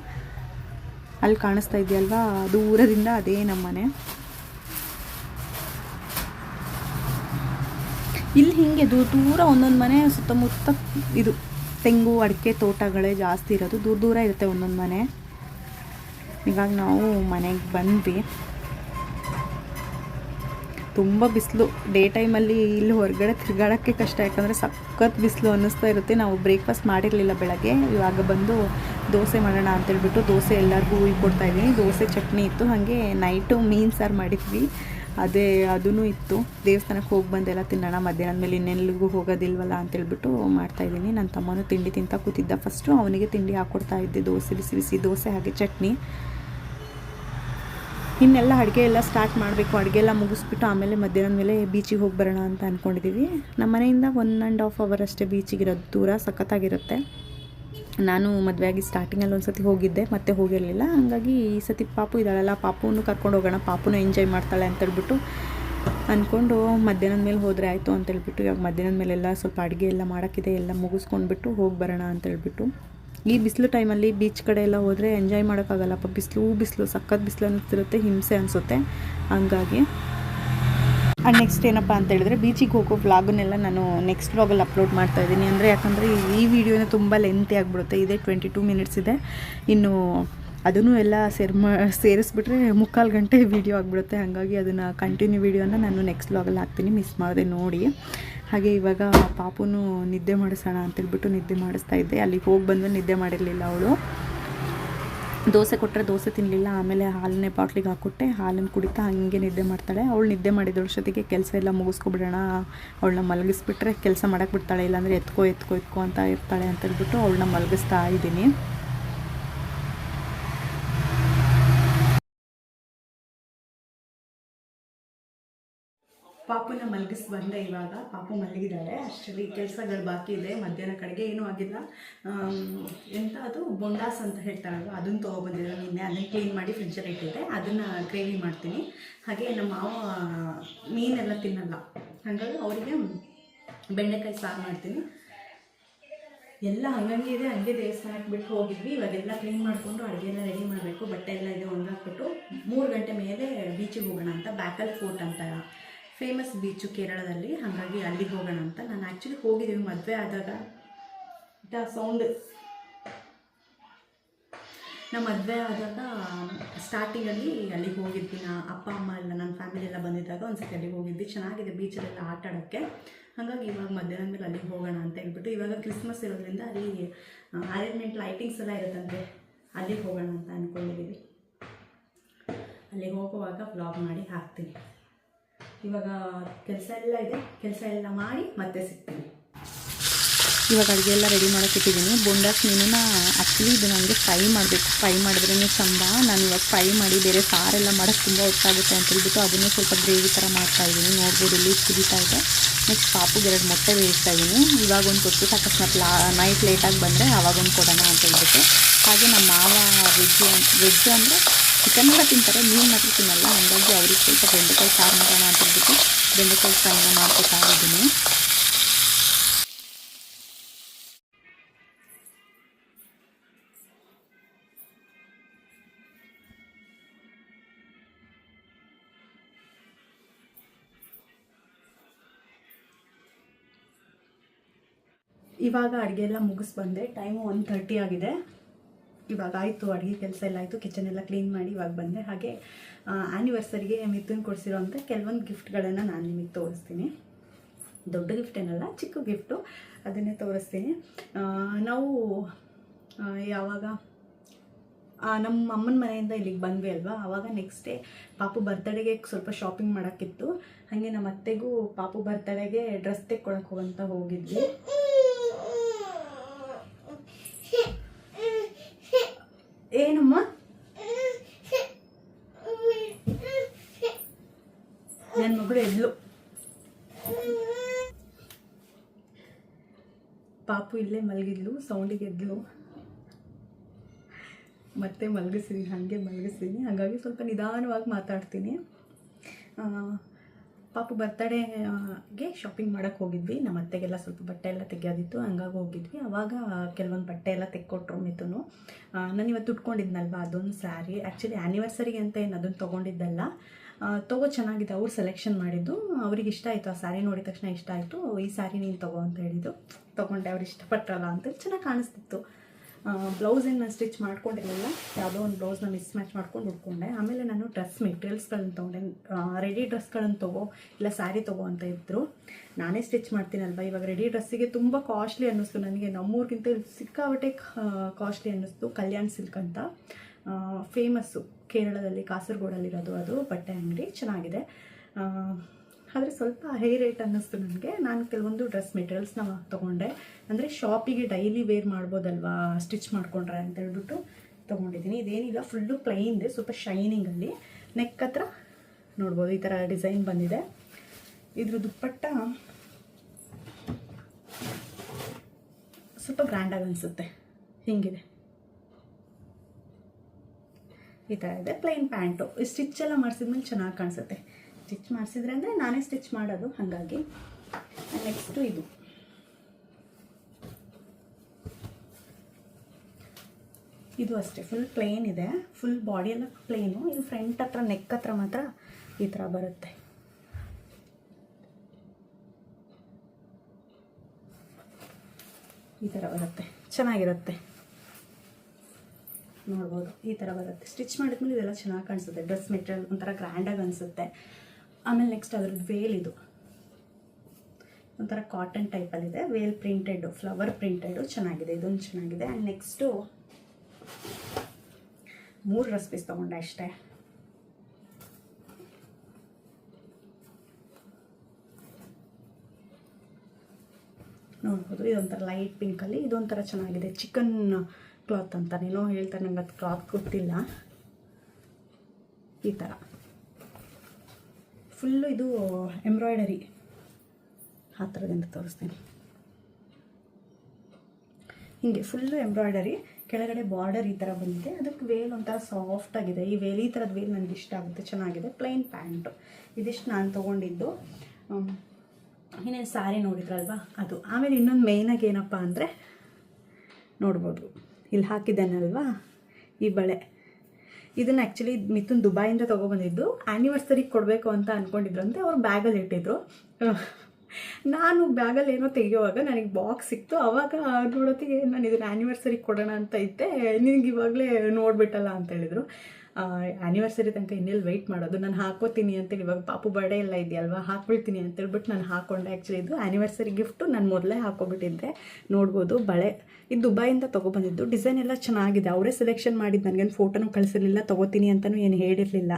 ಅಲ್ಲಿ ಕಾಣಿಸ್ತಾ ಇದೆಯಲ್ವಾ? ದೂರದಿಂದ ಅದೇ ನಮ್ಮ ಮನೆ ಇಲ್ಲಿ ಹಿಂಗೆ ದೂರ ದೂರ ಒಂದೊಂದು ಮನೆ ಸುತ್ತಮುತ್ತ ಇದು ತೆಂಗು, ಅಡಿಕೆ ತೋಟಗಳೇ ಜಾಸ್ತಿ ಇರೋದು. ದೂರ ದೂರ ಇರುತ್ತೆ ಒಂದೊಂದು ಮನೆ. ಇವಾಗ ನಾವು ಮನೆಗೆ ಬಂದ್ವಿ. ತುಂಬ ಬಿಸಿಲು. ಡೇ ಟೈಮಲ್ಲಿ ಇಲ್ಲಿ ಹೊರಗಡೆ ತಿರುಗಾಡೋಕ್ಕೆ ಕಷ್ಟ. ಯಾಕಂದರೆ ಸಖತ್ ಬಿಸಿಲು ಅನ್ನಿಸ್ತಾ ಇರುತ್ತೆ. ನಾವು ಬ್ರೇಕ್ಫಾಸ್ಟ್ ಮಾಡಿರಲಿಲ್ಲ ಬೆಳಗ್ಗೆ. ಇವಾಗ ಬಂದು ದೋಸೆ ಮಾಡೋಣ ಅಂತೇಳ್ಬಿಟ್ಟು ದೋಸೆ ಎಲ್ಲರಿಗೂ ಕೊಡ್ತಾ ಇದ್ದೀನಿ. ದೋಸೆ, ಚಟ್ನಿ ಇತ್ತು. ಹಾಗೆ ನೈಟು ಮೀನು ಸಾರು ಮಾಡಿದ್ವಿ. ಅದೇ ಅದೂ ಇತ್ತು. ದೇವಸ್ಥಾನಕ್ಕೆ ಹೋಗಿ ಬಂದೆಲ್ಲ ತಿನ್ನೋಣ ಮಧ್ಯಾಹ್ನದ ಮೇಲೆ ಇನ್ನೆಲ್ಲಿಗೂ ಹೋಗೋದಿಲ್ವಲ್ಲ ಅಂತೇಳ್ಬಿಟ್ಟು ಮಾಡ್ತಾಯಿದ್ದೀನಿ ನನ್ನ ತಮ್ಮನೂ ತಿಂಡಿ ತಿಂತ ಕೂತಿದ್ದ ಫಸ್ಟು ಅವನಿಗೆ ತಿಂಡಿ ಹಾಕ್ಕೊಡ್ತಾ ಇದ್ದೆ. ದೋಸೆ ಬಿಸಿ ಬಿಸಿ, ದೋಸೆ ಹಾಗೆ ಚಟ್ನಿ. ಇನ್ನೆಲ್ಲ ಅಡುಗೆ ಎಲ್ಲ ಸ್ಟಾರ್ಟ್ ಮಾಡಬೇಕು. ಅಡುಗೆ ಎಲ್ಲ ಮುಗಿಸ್ಬಿಟ್ಟು ಆಮೇಲೆ ಮಧ್ಯಾಹ್ನದ ಮೇಲೆ ಬೀಚಿಗೆ ಹೋಗಿ ಬರೋಣ ಅಂತ ಅಂದ್ಕೊಂಡಿದ್ದೀವಿ ನಮ್ಮ ಮನೆಯಿಂದ ಒನ್ ಆ್ಯಂಡ್ ಹಾಫ್ ಅವರ್ ಅಷ್ಟೇ ಬೀಚಿಗೆ ಇರೋದು. ದೂರ, ಸಖತ್ತಾಗಿರುತ್ತೆ. ನಾನು ಮದುವೆಯಾಗಿ ಸ್ಟಾರ್ಟಿಂಗಲ್ಲಿ ಒಂದು ಸತಿ ಹೋಗಿದ್ದೆ, ಮತ್ತೆ ಹೋಗಿರಲಿಲ್ಲ. ಹಾಗಾಗಿ ಈ ಸತಿ ಪಾಪು ಇದ್ದಾಳಲ್ಲ ಪಾಪುನೂ ಕರ್ಕೊಂಡು ಹೋಗೋಣ, ಪಾಪುನು ಎಂಜಾಯ್ ಮಾಡ್ತಾಳೆ ಅಂತೇಳ್ಬಿಟ್ಟು ಅಂದ್ಕೊಂಡು ಮಧ್ಯಾಹ್ನದ ಮೇಲೆ ಹೋದರೆ ಆಯಿತು ಅಂತೇಳ್ಬಿಟ್ಟು ಇವಾಗ ಮಧ್ಯಾಹ್ನದ ಮೇಲೆಲ್ಲ ಸ್ವಲ್ಪ ಅಡುಗೆ ಎಲ್ಲ ಮಾಡೋಕ್ಕಿದೆ, ಎಲ್ಲ ಮುಗಿಸ್ಕೊಂಡ್ಬಿಟ್ಟು ಹೋಗಿ ಬರೋಣ ಅಂತ ಹೇಳ್ಬಿಟ್ಟು ಈ ಬಿಸಿಲು ಟೈಮಲ್ಲಿ ಬೀಚ್ ಕಡೆ ಎಲ್ಲ ಹೋದರೆ ಎಂಜಾಯ್ ಮಾಡೋಕ್ಕಾಗಲ್ಲಪ್ಪ ಬಿಸಿಲು ಬಿಸಿಲು, ಸಖತ್ ಬಿಸಿಲು ಅನ್ನಿಸ್ತಿರುತ್ತೆ, ಹಿಂಸೆ ಅನಿಸುತ್ತೆ. ಹಂಗಾಗಿ. ಆ್ಯಂಡ್ ನೆಕ್ಸ್ಟ್ ಏನಪ್ಪ ಅಂತ ಹೇಳಿದ್ರೆ ಬೀಚಿಗೆ ಹೋಗೋ ವ್ಲಾಗನ್ನೆಲ್ಲ ನಾನು ನೆಕ್ಸ್ಟ್ ವ್ಲಾಗಲ್ಲಿ ಅಪ್ಲೋಡ್ ಮಾಡ್ತಾ ಇದ್ದೀನಿ. ಅಂದರೆ ಯಾಕಂದರೆ ಈ ವಿಡಿಯೋನ ತುಂಬ ಲೆಂತಿ ಆಗಿಬಿಡುತ್ತೆ. ಇದೇ ಟ್ವೆಂಟಿ ಟೂ ಮಿನಿಟ್ಸ್ ಇದೆ. ಇನ್ನು ಅದನ್ನು ಎಲ್ಲ ಸೇರ್ ಸೇರಿಸ್ಬಿಟ್ರೆ ಮುಕ್ಕಾಲು ಗಂಟೆ ವೀಡಿಯೋ ಆಗಿಬಿಡುತ್ತೆ. ಹಾಗಾಗಿ ಅದನ್ನು ಕಂಟಿನ್ಯೂ ವೀಡಿಯೋನ ನಾನು ನೆಕ್ಸ್ಟ್ ವ್ಲಾಗಲ್ಲಿ ಹಾಕ್ತೀನಿ. ಮಿಸ್ ಮಾಡಿದೆ ನೋಡಿ. ಹಾಗೆ ಇವಾಗ ಪಾಪುನು ನಿದ್ದೆ ಮಾಡಿಸೋಣ ಅಂತೇಳ್ಬಿಟ್ಟು ನಿದ್ದೆ ಮಾಡಿಸ್ತಾ ಇದ್ದೆ. ಅಲ್ಲಿಗೆ ಹೋಗಿ ಬಂದು ನಿದ್ದೆ ಮಾಡಿರಲಿಲ್ಲ ಅವಳು. ದೋಸೆ ಕೊಟ್ಟರೆ ದೋಸೆ ತಿನ್ನಲಿಲ್ಲ ಆಮೇಲೆ ಹಾಲನ್ನೇ ಬಾಟ್ಲಿಗೆ ಹಾಕ್ಕೊಟ್ಟೆ. ಹಾಲನ್ನು ಕುಡಿತಾ ಹಾಗೆ ನಿದ್ದೆ ಮಾಡ್ತಾಳೆ. ಅವಳು ನಿದ್ದೆ ಮಾಡಿದಷ್ಟೊತ್ತಿಗೆ ಕೆಲಸ ಎಲ್ಲ ಮುಗಿಸ್ಕೊಬಿಡೋಣ, ಅವಳನ್ನ ಮಲಗಿಸ್ಬಿಟ್ರೆ ಕೆಲಸ ಮಾಡಕ್ಕೆ ಬಿಡ್ತಾಳೆ, ಇಲ್ಲಾಂದರೆ ಎತ್ಕೋ ಎತ್ಕೋ ಎತ್ಕೋ ಅಂತ ಇರ್ತಾಳೆ ಅಂತೇಳ್ಬಿಟ್ಟು ಅವಳನ್ನ ಮಲಗಿಸ್ತಾ ಇದ್ದೀನಿ. ಪಾಪುನ ಮಲಗಿಸ್ ಬಂದೆ ಇವಾಗ ಪಾಪು ಮಲಗಿದ್ದಾಳೆ ಆ್ಯಕ್ಚುಲಿ ಕೆಲಸಗಳು ಬಾಕಿ ಇದೆ. ಮಧ್ಯಾಹ್ನ ಕಡೆಗೆ ಏನೂ ಆಗಿಲ್ಲ. ಎಂಥ ಅದು? ಬೊಂಡಾಸ್ ಅಂತ ಹೇಳ್ತಾರಲ್ವ, ಅದನ್ನು ತೊಗೊಬಂದಿದ್ದೆ ನಿನ್ನೆ ಅದನ್ನು ಕ್ಲೀನ್ ಮಾಡಿ ಫ್ರಿಜ್ಜಲ್ಲಿ ಇಟ್ಟಿದ್ದೆ. ಅದನ್ನು ಗ್ರೇವಿ ಮಾಡ್ತೀನಿ. ಹಾಗೆ ನಮ್ಮ ಮಾವ ಮೀನೆಲ್ಲ ತಿನ್ನಲ್ಲ. ಹಾಗಾಗಿ ಅವರಿಗೆ ಬೆಂಡೆಕಾಯಿ ಸಾರು ಮಾಡ್ತೀನಿ. ಎಲ್ಲ ಹಂಗಂಗೆ ಇದೆ. ಹಂಗೆ ದೇವಸ್ಥಾನಕ್ಕೆ ಬಿಟ್ಟು ಹೋಗಿದ್ವಿ. ಇವಾಗೆಲ್ಲ ಕ್ಲೀನ್ ಮಾಡಿಕೊಂಡು ಅಡುಗೆನ ರೆಡಿ ಮಾಡಬೇಕು. ಬಟ್ಟೆ ಎಲ್ಲ ಇದೆ ಒಣಗಾಕ್ಬಿಟ್ಟು ಮೂರು ಗಂಟೆ ಮೇಲೆ ಬೀಚಿಗೆ ಹೋಗೋಣ ಅಂತ ಬ್ಯಾಕಲ್ ಫೋರ್ಟ್ ಅಂತ ಫೇಮಸ್ ಬೀಚು ಕೇರಳದಲ್ಲಿ ಹಾಗಾಗಿ ಅಲ್ಲಿಗೆ ಹೋಗೋಣ ಅಂತ. ನಾನು ಆ್ಯಕ್ಚುಲಿ ಹೋಗಿದ್ದೀವಿ ಮದುವೆ ಆದಾಗ. ದ ಸೌಂಡ್ ನಾ ಮದುವೆ ಆದಾಗ ಸ್ಟಾರ್ಟಿಂಗಲ್ಲಿ ಅಲ್ಲಿಗೆ ಹೋಗಿದ್ವಿ ನಾ. ಅಪ್ಪ, ಅಮ್ಮ ಎಲ್ಲ ನನ್ನ ಫ್ಯಾಮಿಲಿ ಎಲ್ಲ ಬಂದಿದ್ದಾಗ ಒಂದ್ಸತಿ ಅಲ್ಲಿಗೆ ಹೋಗಿದ್ವಿ. ಚೆನ್ನಾಗಿದೆ ಬೀಚಲ್ಲೆಲ್ಲ ಆಟ ಆಡೋಕ್ಕೆ ಹಾಗಾಗಿ ಇವಾಗ ಮಧ್ಯಾಹ್ನ ಮೇಲೆ ಅಲ್ಲಿಗೆ ಹೋಗೋಣ ಅಂತ ಹೇಳ್ಬಿಟ್ಟು, ಇವಾಗ ಕ್ರಿಸ್ಮಸ್ ಇರೋದ್ರಿಂದ ಅಲ್ಲಿ ಅರೇಂಜ್ಮೆಂಟ್ ಲೈಟಿಂಗ್ಸ್ ಎಲ್ಲ ಇರುತ್ತಂತೆ. ಅಲ್ಲಿಗೆ ಹೋಗೋಣ ಅಂತ ಅಂದ್ಕೊಂಡಿದ್ದೀವಿ ಅಲ್ಲಿಗೆ ಹೋಗುವಾಗ ವ್ಲಾಗ್ ಮಾಡಿ ಹಾಕ್ತೀನಿ. ಇವಾಗ ಕೆಲಸ ಎಲ್ಲ ಇದೆ, ಕೆಲಸ ಎಲ್ಲ ಮಾಡಿ ಮತ್ತೆ ಸಿಗ್ತೀನಿ. ಇವಾಗ ಅಡುಗೆ ಎಲ್ಲ ರೆಡಿ ಮಾಡೋಕ್ಕಿಟ್ಟಿದ್ದೀನಿ ಬೊಂಡಾಸ್ ಮೀನನ್ನ ಆ್ಯಕ್ಚುಲಿ ಇದು ನನಗೆ ಫ್ರೈ ಮಾಡಬೇಕು. ಫ್ರೈ ಮಾಡಿದ್ರೇ ಚಂದ. ನಾನು ಇವಾಗ ಫ್ರೈ ಮಾಡಿ ಬೇರೆ ಸಾರೆಲ್ಲ ಮಾಡೋಕ್ಕೆ ತುಂಬ ಹೊತ್ತಾಗುತ್ತೆ ಅಂತ ಹೇಳ್ಬಿಟ್ಟು ಅದನ್ನೇ ಸ್ವಲ್ಪ ಗ್ರೇವಿ ಥರ ಮಾಡ್ತಾ ಇದ್ದೀನಿ. ನೋಡ್ಬೋದು ಇಲ್ಲಿ ಕುದಿತಾ ಇದೆ. ನೆಕ್ಸ್ಟ್ ಪಾಪುಗೆ ಎರಡು ಮೊಟ್ಟೆ ಬೇಯಿಸ್ತಾ ಇದ್ದೀನಿ. ಇವಾಗ ಒಂದು ಕೊಟ್ಟು ಅಕಸ್ಮಾತ್ ಲಾ ನೈಟ್ ಲೇಟಾಗಿ ಬಂದರೆ ಅವಾಗ ಒಂದು ಕೊಡೋಣ ಅಂತ ಹೇಳ್ಬಿಟ್ಟು. ಹಾಗೆ ನಮ್ಮ ಮಾವ ವೆಜ್ ವೆಜ್ ಅಂದರೆ ಚಿಕನ್ ಎಲ್ಲ ತಿಂತಾರೆ ಮೀನು ಮಾತ್ರ ತಿನ್ನಲ್ಲ. ಹಾಗಾಗಿ ಅವ್ರಿಗೆ ಸ್ವಲ್ಪ ಬೆಂಡೆಕಾಯಿ ಸಾರು ಮಾಡೋಣ ಅಂತ ಹೇಳ್ಬಿಟ್ಟು ಬೆಂಡೆಕಾಯಿ ಸಾರನ್ನ ಮಾಡ್ಕೊತಾ ಇದ್ದೀನಿ. ಇವಾಗ ಅಡುಗೆ ಎಲ್ಲ ಮುಗಿಸ್ಬಂದೆ ಟೈಮು ಒನ್ ಥರ್ಟಿ ಆಗಿದೆ. ಇವಾಗ ಆಯಿತು ಅಡುಗೆ ಕೆಲಸ ಎಲ್ಲ ಆಯಿತು ಕಿಚನ್ ಎಲ್ಲ ಕ್ಲೀನ್ ಮಾಡಿ ಇವಾಗ ಬಂದೆ. ಹಾಗೆ ಆ್ಯನಿವರ್ಸರಿಗೆ ಮಿಥುನ್ ಕೊಡಿಸಿರೋ ಅಂಥ ಕೆಲವೊಂದು ಗಿಫ್ಟ್ಗಳನ್ನು ನಾನು ನಿಮಗೆ ತೋರಿಸ್ತೀನಿ. ದೊಡ್ಡ ಗಿಫ್ಟ್ ಏನಲ್ಲ, ಚಿಕ್ಕ ಗಿಫ್ಟು ಅದನ್ನೇ ತೋರಿಸ್ತೀನಿ. ನಾವು ಯಾವಾಗ ನಮ್ಮ ಅಮ್ಮನ ಮನೆಯಿಂದ ಇಲ್ಲಿಗೆ ಬಂದ್ವಿ ಅಲ್ವಾ? ಆವಾಗ ನೆಕ್ಸ್ಟ್ ಡೇ ಪಾಪು ಬರ್ತಡೆಗೆ ಸ್ವಲ್ಪ ಶಾಪಿಂಗ್ ಮಾಡೋಕ್ಕಿತ್ತು. ಹಾಗೆ ನಮ್ಮ ಅತ್ತೆಗೂ ಪಾಪು ಬರ್ತಡೆಗೆ ಡ್ರೆಸ್ ತೆಕ್ಕೊಳಕ್ಕೆ ಹೋಗಂತ ಹೋಗಿದ್ವಿ. ಏನಮ್ಮ? ನನ್ನ ಮಗಳು ಎದ್ಲು ಪಾಪು ಇಲ್ಲೇ ಮಲಗಿದ್ಲು ಸೌಂಡಿಗೆ ಎದ್ಲು. ಮತ್ತೆ ಮಲಗಿಸ್ತೀನಿ, ಹಾಗೆ ಮಲಗಿಸ್ತೀನಿ. ಹಾಗಾಗಿ ಸ್ವಲ್ಪ ನಿಧಾನವಾಗಿ ಮಾತಾಡ್ತೀನಿ. ಪಾಪು ಬರ್ತಡೇಗೆ ಶಾಪಿಂಗ್ ಮಾಡೋಕ್ಕೆ ಹೋಗಿದ್ವಿ. ನಮ್ಮ ಅತ್ತೆಗೆಲ್ಲ ಸ್ವಲ್ಪ ಬಟ್ಟೆ ಎಲ್ಲ ತೆಗೆಯೋದಿತ್ತು. ಹಂಗಾಗಿ ಹೋಗಿದ್ವಿ. ಅವಾಗ ಕೆಲವೊಂದು ಬಟ್ಟೆ ಎಲ್ಲ ತೆಕ್ಕೊಟ್ರು ಮಿತುನು ನಾನು ಇವತ್ತು ಉಟ್ಕೊಂಡಿದ್ನಲ್ವ ಅದೊಂದು ಸ್ಯಾರಿ ಆ್ಯಕ್ಚುಲಿ ಆ್ಯನಿವರ್ಸರಿಗೆ ಅಂತ ಏನು ಅದನ್ನು ತೊಗೊಂಡಿದ್ದಲ್ಲ. ತಗೋ ಚೆನ್ನಾಗಿದೆ. ಅವ್ರು ಸೆಲೆಕ್ಷನ್ ಮಾಡಿದ್ದು. ಅವ್ರಿಗೆ ಇಷ್ಟ ಆಯಿತು. ಆ ಸ್ಯಾರಿ ನೋಡಿದ ತಕ್ಷಣ ಇಷ್ಟ ಆಯಿತು. ಈ ಸ್ಯಾರಿ ನೀನು ತಗೋ ಅಂತ ಹೇಳಿದ್ದು. ತೊಗೊಂಡೆ. ಅವ್ರು ಇಷ್ಟಪಟ್ರಲ್ಲ ಅಂತ ಚೆನ್ನಾಗಿ ಕಾಣಿಸ್ತಿತ್ತು. ಬ್ಲೌಸ್ ಏನು ಸ್ಟಿಚ್ ಮಾಡ್ಕೊಂಡಿರಲಿಲ್ಲ. ಯಾವುದೋ ಒಂದು ಬ್ಲೌಸ್ನ ಮಿಸ್ ಮ್ಯಾಚ್ ಮಾಡ್ಕೊಂಡು ಉಟ್ಕೊಂಡೆ. ಆಮೇಲೆ ನಾನು ಡ್ರೆಸ್ ಮೆಟೀರಿಯಲ್ಸ್ಗಳನ್ನ ತೊಗೊಂಡೆ. ರೆಡಿ ಡ್ರೆಸ್ಗಳನ್ನು ತಗೋ, ಇಲ್ಲ ಸ್ಯಾರಿ ತಗೋ ಅಂತ ಇದ್ದರು ನಾನೇ ಸ್ಟಿಚ್ ಮಾಡ್ತೀನಲ್ವ? ಇವಾಗ ರೆಡಿ ಡ್ರೆಸ್ಸಿಗೆ ತುಂಬ ಕಾಸ್ಟ್ಲಿ ಅನ್ನಿಸ್ತು ನನಗೆ. ನಮ್ಮೂರಿಗಿಂತ ಇಲ್ಲಿ ಸಿಕ್ಕಾಪಟ್ಟೆ ಕಾಸ್ಟ್ಲಿ ಅನ್ನಿಸ್ತು. ಕಲ್ಯಾಣ್ ಸಿಲ್ಕ್ ಅಂತ. ಫೇಮಸ್ಸು ಕೇರಳದಲ್ಲಿ, ಕಾಸರಗೋಡಲ್ಲಿರೋದು ಅದು, ಬಟ್ಟೆ ಅಂಗಡಿ. ಚೆನ್ನಾಗಿದೆ. ಆದರೆ ಸ್ವಲ್ಪ ಹೈ ರೇಟ್ ಅನ್ನಿಸ್ತು ನನಗೆ. ನಾನು ಕೆಲವೊಂದು ಡ್ರೆಸ್ ಮೆಟೀರಿಯಲ್ಸ್ನ ತೊಗೊಂಡೆ. ಅಂದರೆ ಶಾಪಿಗೆ ಡೈಲಿ ವೇರ್ ಮಾಡ್ಬೋದಲ್ವಾ? ಸ್ಟಿಚ್ ಮಾಡಿಕೊಂಡ್ರೆ ಅಂತ ಹೇಳ್ಬಿಟ್ಟು ತೊಗೊಂಡಿದ್ದೀನಿ. ಇದೇನಿಲ್ಲ ಫುಲ್ಲು ಪ್ಲೈನ್ದೆ ಸ್ವಲ್ಪ ಶೈನಿಂಗಲ್ಲಿ ನೆಕ್ ಹತ್ರ ನೋಡ್ಬೋದು, ಈ ಥರ ಡಿಸೈನ್ ಬಂದಿದೆ. ಇದ್ರ ದುಪ್ಪಟ್ಟ ಸ್ವಲ್ಪ ಗ್ರ್ಯಾಂಡಾಗಿ ಅನಿಸುತ್ತೆ. ಹಿಂಗಿದೆ. ಈ ಥರ ಇದೆ. ಪ್ಲೈನ್ ಪ್ಯಾಂಟು ಸ್ಟಿಚ್ ಎಲ್ಲ ಮಾಡಿಸಿದ್ಮೇಲೆ ಚೆನ್ನಾಗಿ ಕಾಣಿಸುತ್ತೆ. ಸ್ಟಿಚ್ ಮಾಡಿಸಿದ್ರೆ ಅಂದರೆ ನಾನೇ ಸ್ಟಿಚ್ ಮಾಡೋದು ಹಾಗಾಗಿ. ನೆಕ್ಸ್ಟು ಇದು. ಇದು ಅಷ್ಟೇ ಫುಲ್ ಪ್ಲೇನ್ ಇದೆ. ಫುಲ್ ಬಾಡಿ ಎಲ್ಲ ಪ್ಲೇನು ಇದು ಫ್ರಂಟ್ ಹತ್ರ ನೆಕ್ ಹತ್ರ ಮಾತ್ರ ಈ ಥರ ಬರುತ್ತೆ. ಈ ಥರ ಬರುತ್ತೆ. ಚೆನ್ನಾಗಿರುತ್ತೆ. ನೋಡ್ಬೋದು, ಈ ಥರ ಬರುತ್ತೆ. ಸ್ಟಿಚ್ ಮಾಡಿದ್ಮೇಲೆ ಇದೆಲ್ಲ ಚೆನ್ನಾಗಿ ಕಾಣಿಸುತ್ತೆ. ಡ್ರೆಸ್ ಮೆಟೀರಿಯಲ್ ಒಂಥರ ಗ್ರ್ಯಾಂಡಾಗಿ ಅನಿಸುತ್ತೆ. ಆಮೇಲೆ ನೆಕ್ಸ್ಟ್ ಅದ್ರದ್ದು ವೇಲ್ ಇದು. ಒಂಥರ ಕಾಟನ್ ಟೈಪಲ್ಲಿದೆ ವೇಲ್ ಪ್ರಿಂಟೆಡು ಫ್ಲವರ್ ಪ್ರಿಂಟೆಡು ಚೆನ್ನಾಗಿದೆ. ಇದೊಂದು ಚೆನ್ನಾಗಿದೆ. ಆ್ಯಂಡ್ ನೆಕ್ಸ್ಟು ಮೂರು ಡ್ರೆಸ್ ತಗೊಂಡೆ ತೊಗೊಂಡೆ ಅಷ್ಟೇ. ನೋಡ್ಬೋದು, ಇದೊಂಥರ ಲೈಟ್ ಪಿಂಕಲ್ಲಿ ಇದೊಂಥರ ಚೆನ್ನಾಗಿದೆ. ಚಿಕನ್ ಕ್ಲಾತ್ ಅಂತ ನೀನು ಹೇಳ್ತಾರೆ ನಂಗೆ ಅದು ಕ್ಲಾತ್ ಗೊತ್ತಿಲ್ಲ. ಈ ಥರ ಫುಲ್ಲು ಇದು ಎಂಬ್ರಾಯ್ಡರಿ. ಆ ಥರದಿಂದ ತೋರಿಸ್ತೀನಿ. ಹೀಗೆ ಫುಲ್ಲು ಎಂಬ್ರಾಯ್ಡರಿ. ಕೆಳಗಡೆ ಬಾರ್ಡರ್ ಈ ಥರ ಬಂದಿದೆ. ಅದಕ್ಕೆ ವೇಲ್ ಒಂಥರ ಸಾಫ್ಟ್ ಆಗಿದೆ. ಈ ವೇಲ್, ಈ ಥರದ ವೇಲ್ ನನಗೆ ಇಷ್ಟ ಆಗುತ್ತೆ. ಚೆನ್ನಾಗಿದೆ. ಪ್ಲೈನ್ ಪ್ಯಾಂಟು ಇದಿಷ್ಟು ನಾನು ತೊಗೊಂಡಿದ್ದು. ಇನ್ನೇನು ಸ್ಯಾರಿ ನೋಡಿದ್ರಲ್ವಾ? ಅದು. ಆಮೇಲೆ ಇನ್ನೊಂದು ಮೇಯ್ನಾಗಿ ಏನಪ್ಪ ಅಂದರೆ ನೋಡ್ಬೋದು. ಇಲ್ಲಿ ಹಾಕಿದ್ದೇನಲ್ವಾ? ಈ ಬಳೆ. ಇದನ್ನು ಆ್ಯಕ್ಚುಲಿ ಮಿಥುನ್ ದುಬಾಯಿಂದ ತೊಗೊಬಂದಿದ್ದು ಆ್ಯನಿವರ್ಸರಿಗೆ ಕೊಡಬೇಕು ಅಂತ ಅಂದ್ಕೊಂಡಿದ್ರು ಅಂತ ಅವ್ರು ಬ್ಯಾಗಲ್ಲಿ ಇಟ್ಟಿದ್ರು. ನಾನು ಬ್ಯಾಗಲ್ಲಿ ಏನೋ ತೆಗೆಯುವಾಗ ನನಗೆ ಬಾಕ್ಸ್ ಸಿಕ್ತು. ಅವಾಗ ನೋಡೋತ್ತಿಗೆ ನಾನು ಇದನ್ನ ಆ್ಯನಿವರ್ಸರಿಗೆ ಕೊಡೋಣ ಅಂತ ಇದ್ದೆ. ನಿನಗೆ ಇವಾಗಲೇ ನೋಡ್ಬಿಟ್ಟಲ್ಲ ಅಂತ ಹೇಳಿದ್ರು. ಆ್ಯನಿವರ್ಸರಿ ತನಕ ಇನ್ನೆಲ್ಲಿ ವೆಯ್ಟ್ ಮಾಡೋದು? ನಾನು ಹಾಕೋತೀನಿ ಅಂತೇಳಿ, ಇವಾಗ ಪಾಪು ಬರ್ಡೇ ಎಲ್ಲ ಇದೆಯಲ್ವಾ? ಹಾಕ್ಬಿಡ್ತೀನಿ ಅಂತ ಹೇಳ್ಬಿಟ್ಟು ನಾನು ಹಾಕ್ಕೊಂಡೆ ಆ್ಯಕ್ಚುಲಿ ಇದು ಆ್ಯನಿವರ್ಸರಿ ಗಿಫ್ಟು ನಾನು ಮೊದಲೇ ಹಾಕೋಬಿಟ್ಟಿದ್ದೆ. ನೋಡ್ಬೋದು, ಬಳೆ. ಇದು ದುಬೈಯಿಂದ ತೊಗೊಬಂದಿದ್ದು. ಡಿಸೈನ್ ಎಲ್ಲ ಚೆನ್ನಾಗಿದೆ. ಅವರೇ ಸೆಲೆಕ್ಷನ್ ಮಾಡಿದ್ದು ನನಗೇನು ಫೋಟೋನೂ ಕಳಿಸಿರಲಿಲ್ಲ. ತೊಗೋತೀನಿ ಅಂತಲೂ ಏನು ಹೇಳಿರಲಿಲ್ಲ.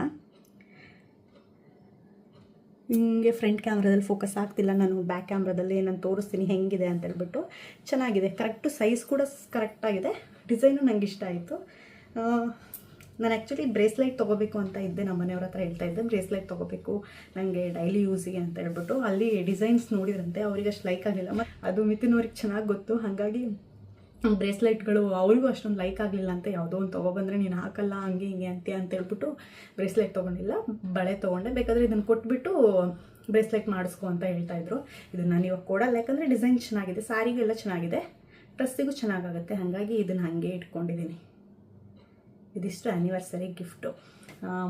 ಹಿಂಗೆ ಫ್ರಂಟ್ ಕ್ಯಾಮ್ರಾದಲ್ಲಿ ಫೋಕಸ್ ಆಗ್ತಿಲ್ಲ. ನಾನು ಬ್ಯಾಕ್ ಕ್ಯಾಮ್ರಾದಲ್ಲಿ ನಾನು ತೋರಿಸ್ತೀನಿ, ಹೆಂಗಿದೆ ಅಂತ ಹೇಳ್ಬಿಟ್ಟು. ಚೆನ್ನಾಗಿದೆ. ಕರೆಕ್ಟು ಸೈಜ್ ಕೂಡ ಕರೆಕ್ಟಾಗಿದೆ ಡಿಸೈನು ನಂಗೆ ಇಷ್ಟ ಆಯಿತು. ನಾನು ಆ್ಯಕ್ಚುಲಿ ಬ್ರೇಸ್ಲೈಟ್ ತೊಗೋಬೇಕು ಅಂತ ಇದ್ದೆ ನಮ್ಮ ಮನೆಯವ್ರ ಹತ್ರ ಹೇಳ್ತಾ ಇದ್ದೆ, ಬ್ರೇಸ್ಲೈಟ್ ತೊಗೋಬೇಕು ನನಗೆ ಡೈಲಿ ಯೂಸಿಗೆ ಅಂತ ಹೇಳ್ಬಿಟ್ಟು. ಅಲ್ಲಿ ಡಿಸೈನ್ಸ್ ನೋಡಿದ್ರಂತೆ, ಅವ್ರಿಗೆ ಅಷ್ಟು ಲೈಕ್ ಆಗಲಿಲ್ಲ. ಮತ್ತು ಅದು ಮಿತಿನವ್ರಿಗೆ ಚೆನ್ನಾಗಿ ಗೊತ್ತು. ಹಾಗಾಗಿ ಬ್ರೇಸ್ಲೈಟ್ಗಳು ಅವಳಿಗೂ ಅಷ್ಟೊಂದು ಲೈಕ್ ಆಗಲಿಲ್ಲ ಅಂತ ಯಾವುದೋ ಒಂದು ತೊಗೊಬಂದರೆ ನೀನು ಹಾಕಲ್ಲ, ಹಂಗೆ, ಹಿಂಗೆ ಅಂತೀಯ? ಅಂತ ಹೇಳ್ಬಿಟ್ಟು ಬ್ರೇಸ್ಲೈಟ್ ತೊಗೊಂಡಿಲ್ಲ. ಬಳೆ ತೊಗೊಂಡೆ. ಬೇಕಾದರೆ ಇದನ್ನು ಕೊಟ್ಬಿಟ್ಟು ಬ್ರೇಸ್ಲೈಟ್ ಮಾಡಿಸ್ಕೊ ಅಂತ ಹೇಳ್ತಾ ಇದ್ರು. ಇದನ್ನು ನಾನು ಇವಾಗ ಕೊಡಲ್ಲ, ಯಾಕಂದರೆ ಡಿಸೈನ್ ಚೆನ್ನಾಗಿದೆ ಸಾರಿಗೆಲ್ಲ ಚೆನ್ನಾಗಿದೆ, ಡ್ರೆಸ್ಸಿಗೂ ಚೆನ್ನಾಗಾಗುತ್ತೆ ಹಾಗಾಗಿ ಇದನ್ನು ಹಾಗೆ ಇಟ್ಕೊಂಡಿದ್ದೀನಿ ಇದಿಷ್ಟು ಆ್ಯನಿವರ್ಸರಿ ಗಿಫ್ಟು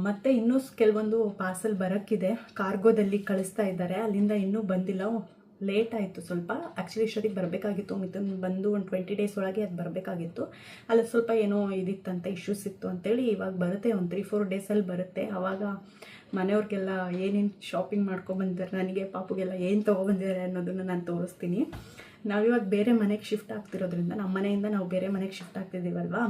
ಮತ್ತು ಇನ್ನೂ ಕೆಲವೊಂದು ಪಾರ್ಸಲ್ ಬರೋಕ್ಕಿದೆ. ಕಾರ್ಗೋದಲ್ಲಿ ಕಳಿಸ್ತಾ ಇದ್ದಾರೆ. ಅಲ್ಲಿಂದ ಇನ್ನೂ ಬಂದಿಲ್ಲ. ಲೇಟ್ ಆಯಿತು ಸ್ವಲ್ಪ. ಆ್ಯಕ್ಚುಲಿ ಇಷ್ಟೊತ್ತಿಗೆ ಬರಬೇಕಾಗಿತ್ತು. ಮಿಥುನ್ ಬಂದು ಒಂದು ಟ್ವೆಂಟಿ ಡೇಸ್ ಒಳಗೆ ಅದು ಬರಬೇಕಾಗಿತ್ತು. ಅಲ್ಲಿ ಸ್ವಲ್ಪ ಏನೋ ಇದಿತ್ತಂತ ಇಶ್ಯೂಸ್ ಇತ್ತು ಅಂತೇಳಿ ಇವಾಗ ಬರುತ್ತೆ. ಒಂದು ತ್ರೀ ಫೋರ್ ಡೇಸಲ್ಲಿ ಬರುತ್ತೆ. ಆವಾಗ ಮನೆಯವ್ರಿಗೆಲ್ಲ ಏನೇನು ಶಾಪಿಂಗ್ ಮಾಡ್ಕೊಬಂದಿದ್ದಾರೆ ನನಗೆ ಪಾಪುಗೆಲ್ಲ ಏನು ತೊಗೊಬಂದಿದ್ದಾರೆ ಅನ್ನೋದನ್ನು ನಾನು ತೋರಿಸ್ತೀನಿ. ನಾವಿವಾಗ ಬೇರೆ ಮನೆಗೆ ಶಿಫ್ಟ್ ಆಗ್ತಿರೋದ್ರಿಂದ ನಮ್ಮ ಮನೆಯಿಂದ ನಾವು ಬೇರೆ ಮನೆಗೆ ಶಿಫ್ಟ್ ಆಗ್ತಿದ್ದೀವಲ್ವಾ?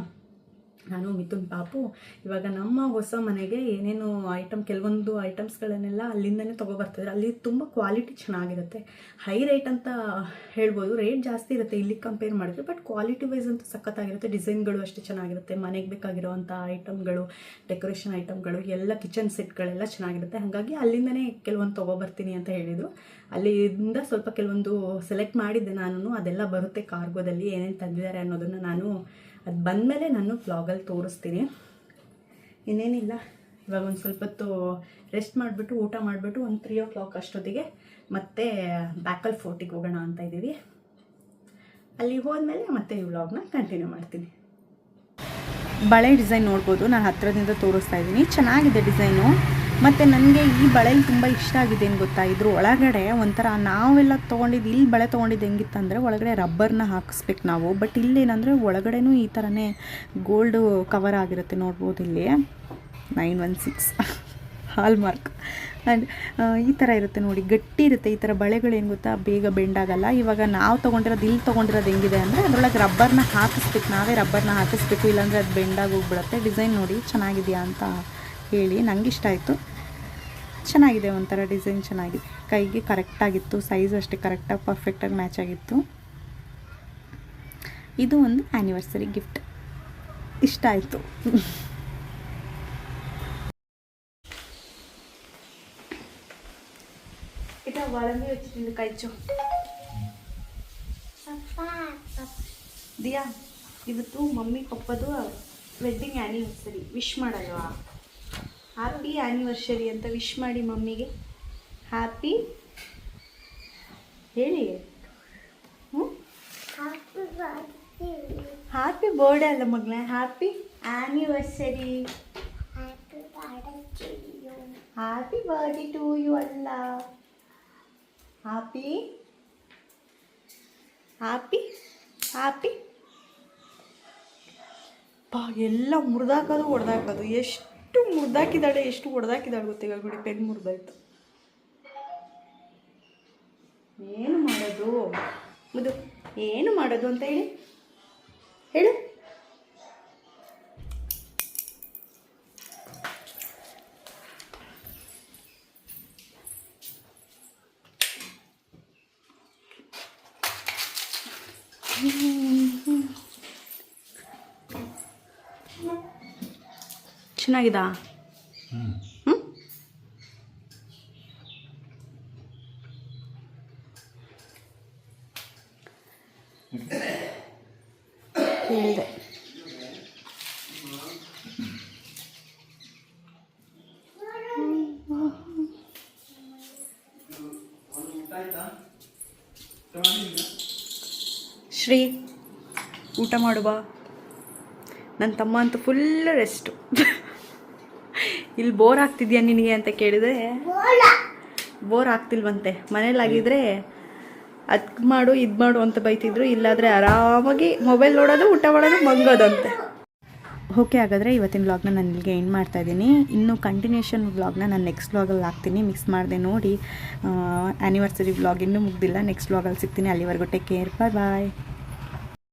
ನಾನು ಮಿಥುನ್ ಪಾಪು. ಇವಾಗ ನಮ್ಮ ಹೊಸ ಮನೆಗೆ ಏನೇನು ಐಟಮ್ ಕೆಲವೊಂದು ಐಟಮ್ಸ್ಗಳನ್ನೆಲ್ಲ ಅಲ್ಲಿಂದನೇ ತೊಗೊಬರ್ತಿದ್ರೆ. ಅಲ್ಲಿ ತುಂಬ ಕ್ವಾಲಿಟಿ ಚೆನ್ನಾಗಿರುತ್ತೆ. ಹೈ ರೇಟ್ ಅಂತ ಹೇಳ್ಬೋದು. ರೇಟ್ ಜಾಸ್ತಿ ಇರುತ್ತೆ ಇಲ್ಲಿ ಕಂಪೇರ್ ಮಾಡಿದ್ರೆ ಬಟ್ ಕ್ವಾಲಿಟಿ ವೈಸ್ ಅಂತೂ ಸಖತ್ತಾಗಿರುತ್ತೆ. ಡಿಸೈನ್ಗಳು ಅಷ್ಟೇ ಚೆನ್ನಾಗಿರುತ್ತೆ. ಮನೆಗೆ ಬೇಕಾಗಿರೋವಂಥ ಐಟಮ್ಗಳು ಡೆಕೋರೇಷನ್ ಐಟಮ್ಗಳು ಎಲ್ಲ ಕಿಚನ್ ಸೆಟ್ಗಳೆಲ್ಲ ಚೆನ್ನಾಗಿರುತ್ತೆ. ಹಾಗಾಗಿ ಅಲ್ಲಿಂದನೇ ಕೆಲವೊಂದು ತೊಗೊಬರ್ತೀನಿ ಅಂತ ಹೇಳಿದರು. ಅಲ್ಲಿಂದ ಸ್ವಲ್ಪ ಕೆಲವೊಂದು ಸೆಲೆಕ್ಟ್ ಮಾಡಿದ್ದೆ ನಾನು ಅದೆಲ್ಲ ಬರುತ್ತೆ ಕಾರ್ಗೋದಲ್ಲಿ ಏನೇನು ತಂದಿದ್ದಾರೆ ಅನ್ನೋದನ್ನು ನಾನು ಅದು ಬಂದಮೇಲೆ ನಾನು ಬ್ಲಾಗಲ್ಲಿ ತೋರಿಸ್ತೀನಿ. ಇನ್ನೇನಿಲ್ಲ, ಇವಾಗ ಒಂದು ಸ್ವಲ್ಪ ಹೊತ್ತು ರೆಸ್ಟ್ ಮಾಡಿಬಿಟ್ಟು, ಊಟ ಮಾಡಿಬಿಟ್ಟು ಒಂದು ತ್ರೀ ಓ ಕ್ಲಾಕ್ ಅಷ್ಟೊತ್ತಿಗೆ ಮತ್ತೆ ಬ್ಯಾಕಲ್ ಫೋರ್ಟಿಗೆ ಹೋಗೋಣ ಅಂತ ಇದ್ದೀವಿ. ಅಲ್ಲಿ ಹೋದ್ಮೇಲೆ ಮತ್ತೆ ಈ ವ್ಲಾಗ್ನ ಕಂಟಿನ್ಯೂ ಮಾಡ್ತೀನಿ. ಬಳೆ ಡಿಸೈನ್ ನೋಡ್ಬೋದು, ನಾನು ಹತ್ತಿರದಿಂದ ತೋರಿಸ್ತಾ ಇದ್ದೀನಿ. ಚೆನ್ನಾಗಿದೆ ಡಿಸೈನು ಮತ್ತು ನನಗೆ ಈ ಬಳೆಲಿ ತುಂಬ ಇಷ್ಟ ಆಗಿದೆ ಏನು ಗೊತ್ತಾ? ಇದ್ರ ಒಳಗಡೆ ಒಂಥರ ನಾವೆಲ್ಲ ತೊಗೊಂಡಿದ್ದು ಇಲ್ಲಿ ಬಳೆ ತೊಗೊಂಡಿದ್ದು ಹೆಂಗಿತ್ತಂದರೆ ಒಳಗಡೆ ರಬ್ಬರ್ನ ಹಾಕಿಸ್ಬೇಕು ನಾವು. ಬಟ್ ಇಲ್ಲೇನಂದರೆ ಒಳಗಡೆನೂ ಈ ಥರನೇ ಗೋಲ್ಡು ಕವರ್ ಆಗಿರುತ್ತೆ ನೋಡ್ಬೋದು ಇಲ್ಲಿ. Nine one six hallmark. And ಈ ಥರ ಇರುತ್ತೆ ನೋಡಿ. ಗಟ್ಟಿ ಇರುತ್ತೆ ಈ ಥರ ಬಳೆಗಳು ಏನು ಗೊತ್ತಾ? ಬೇಗ ಬೆಂಡ್ ಆಗಲ್ಲ. ಇವಾಗ ನಾವು ತೊಗೊಂಡಿರೋದು ಇಲ್ಲಿ ತೊಗೊಂಡಿರೋದು ಹೆಂಗಿದೆ ಅಂದರೆ ಅದರೊಳಗೆ ರಬ್ಬರ್ನ ಹಾಕಿಸ್ಬೇಕು. ನಾವೇ ರಬ್ಬರ್ನ ಹಾಕಿಸ್ಬೇಕು. ಇಲ್ಲಾಂದರೆ ಅದು ಬೆಂಡಾಗಿ ಹೋಗ್ಬಿಡುತ್ತೆ. ಡಿಸೈನ್ ನೋಡಿ ಚೆನ್ನಾಗಿದೆಯಾ ಅಂತ ಹೇಳಿ. ನನಗಿಷ್ಟ ಆಯಿತು. ಚೆನ್ನಾಗಿದೆ, ಒಂಥರ ಡಿಸೈನ್ ಚೆನ್ನಾಗಿದೆ. ಕೈಗೆ ಕರೆಕ್ಟಾಗಿತ್ತು ಸೈಜ್ ಅಷ್ಟೇ ಕರೆಕ್ಟಾಗಿ ಪರ್ಫೆಕ್ಟಾಗಿ ಮ್ಯಾಚ್ ಆಗಿತ್ತು. ಇದು ಒಂದು ಆ್ಯನಿವರ್ಸರಿ ಗಿಫ್ಟ್ ಇಷ್ಟ ಆಯಿತು. ದಿಯಾ, ಇವತ್ತು ಮಮ್ಮಿ, ಪಪ್ಪದು ವೆಡ್ಡಿಂಗ್ ಆ್ಯನಿವರ್ಸರಿ ವಿಶ್ ಮಾಡಲ್ವಾ? ಹ್ಯಾಪಿ ಆ್ಯನಿವರ್ಸರಿ ಅಂತ ವಿಶ್ ಮಾಡಿ ಮಮ್ಮಿಗೆ. ಹ್ಯಾಪಿ ಹೇಳಿ. ಹ್ಞೂ. ಹ್ಯಾಪಿ ಬರ್ಡೇ ಅಲ್ಲ ಮಗಳೇ happy anniversary. Happy birthday to you ಅಲ್ಲ. ಹ್ಯಾಪಿ ಹ್ಯಾಪಿ ಹ್ಯಾಪಿ ಪಾ ಎಲ್ಲ ಮುರಿದಾಕೋದು ಹೊಡೆದಾಕೋದು ಎಷ್ಟು ಮುರಿದಾಕಿದ್ದಾಳೆ, ಎಷ್ಟು ಹೊಡೆದಾಕಿದ್ದಾಳೆ ಗೊತ್ತಿಲ್ಲ ಬಿಡಿ, ಪೆನ್ ಮುರಿದಾಯ್ತು. ಏನು ಮಾಡೋದು? ಮುದು ಏನು ಮಾಡೋದು ಅಂತ ಹೇಳಿ? ಹೇಳು. ಚೆನ್ನಾಗಿದಾ ಹ್ಞೂ ಶ್ರೀ ಊಟ ಮಾಡುವ ನನ್ನ ತಮ್ಮ ಅಂತೂ ಫುಲ್ ರೆಸ್ಟು ಇಲ್ಲಿ ಬೋರ್ ಆಗ್ತಿದ್ಯಾ ನಿನಗೆ ಅಂತ ಕೇಳಿದ್ರೆ? ಬೋರ್. ಆಗ್ತಿಲ್ವಂತೆ. ಮನೇಲಾಗಿದ್ರೆ ಅದು ಮಾಡು ಇದು ಮಾಡು ಅಂತ ಬೈತಿದ್ರು. ಇಲ್ಲಾದರೆ ಆರಾಮಾಗಿ ಮೊಬೈಲ್ ನೋಡೋದು ಊಟ ಮಾಡೋದು ಮಂಗೋದಂತೆ. ಓಕೆ ಹಾಗಾದರೆ ಇವತ್ತಿನ ವ್ಲಾಗ್ನ ನಾನು ಇಲ್ಲಿಗೆ ಎಂಡ್ ಮಾಡ್ತಾ ಇದ್ದೀನಿ. ಇನ್ನು ಕಂಟಿನ್ಯೂಷನ್ ವ್ಲಾಗ್ನ ನಾನು ನೆಕ್ಸ್ಟ್ ವ್ಲಾಗಲ್ಲಿ ಹಾಕ್ತೀನಿ. ಮಿಕ್ಸ್ ಮಾಡಿದೆ ನೋಡಿ. ಆ್ಯನಿವರ್ಸರಿ ವ್ಲಾಗ್ ಇನ್ನೂ ಮುಗ್ದಿಲ್ಲ. ನೆಕ್ಸ್ಟ್ ವ್ಲಾಗಲ್ಲಿ ಸಿಗ್ತೀನಿ ಅಲ್ಲಿವರೆಗೂ. ಟೇಕ್ ಕೇರ್ ಬಾಯ್ ಬಾಯ್